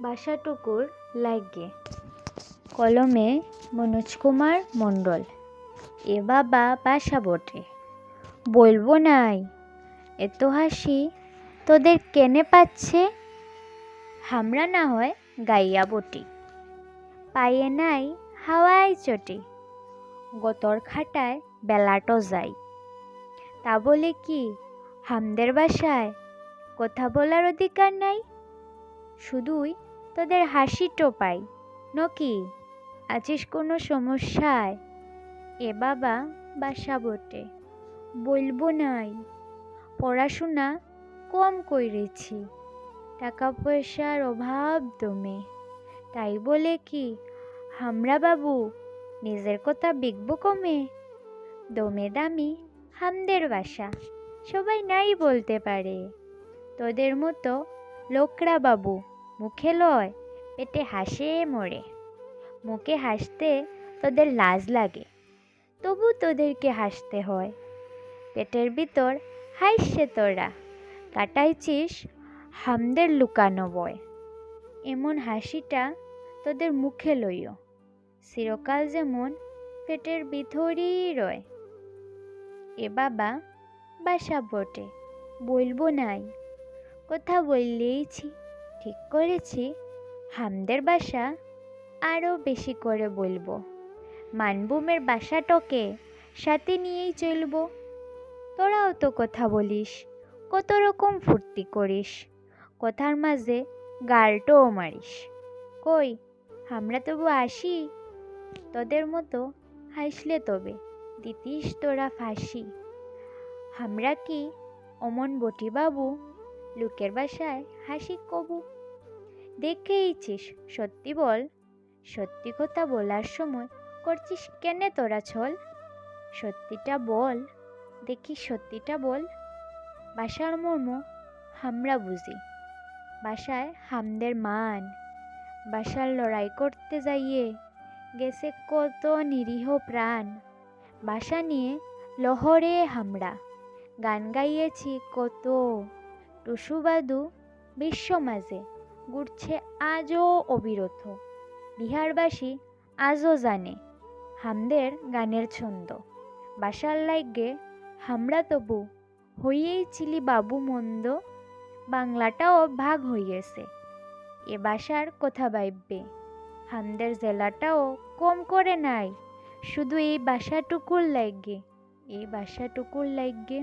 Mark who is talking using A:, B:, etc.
A: বাসাটুকুর লাগে। কলমে মনোজ কুমার মণ্ডল। এ বাবা বাসা বটে। বলব নাই, এত হাসি তোদের কেনে পাচ্ছে? হামরা না হয় গাইয়া বটি। পায়ে নাই হাওয়াই চটি। গতর খাটায় বেলাটো যাই তা বলে কি, হামদের বাসায় কথা বলার অধিকার নাই? শুধুই তোদের হাসি টোপাই। নকি, আছিস কোনো সমস্যায়? এ বাবা, বাসা বটে। বলব নাই। পড়াশোনা কম কইরেছি টাকা পয়সার অভাব দমে। তাই বলে কি, হামরা বাবু, নিজের কথা বিকবো কমে? দমে দামি হামদের বাসা, সবাই নাই বলতে পারে। তোদের মতো লোকরা বাবু। মুখে লয়, পেটে হাসে, মরে। মুখে হাসতে তোদের লাজ লাগে, তবু তোদেরকে হাসতে হয়। পেটের ভিতর হাসছে তোরা, কাটাইছিস হামদের লুকানো বয়। এমন হাসিটা তোদের মুখে লইও, চিরকাল যেমন পেটের ভিতরই রয়। এ বাবা, বাসা বটে, বলব নাই, কথা বললেইছি ঠিক করেছি, হামদের বাসা আরও বেশি করে বলব। মানবুমের বাসাটকে সাথে নিয়েই চলব। তোরাও তো কথা বলিস, কত রকম ফুর্তি করিস, কথার মাঝে গালটোও মারিস। কই, আমরা তবু আসি? তোদের মতো হাসলে তবে, দিতিস তোরা ফাঁসি। আমরা কি অমন বটি বাবু লোকের বাসায় হাসি কবু। দেখেইছিস সত্যি বল। সত্যি কথা বলার সময় করছিস কেনে তোরা ছল? সত্যিটা বল, দেখি সত্যিটা বল। বাসার মর্ম হামরা বুঝি। বাসায় হামদের মান। বাসার লড়াই করতে যাইয়ে গেছে কত নিরীহ প্রাণ। বাসা নিয়ে লহরে হামরা। গান গাইয়েছি কত টুসুবাদু বিশ্ব মাঝে। ঘুরছে আজও অবিরত। বিহারবাসী আজও জানে, হামদের গানের ছন্দ। বাসার লাইগে হামরা তবু হইয়েই চিলি বাবু মন্দ, বাংলাটাও ভাগ হইয়েছে। এ বাসার কথা ভাববে হামদের জেলাটাও কম করে নাই, শুধু এই বাসাটুকুর লাগে এই বাসাটুকুর লাগে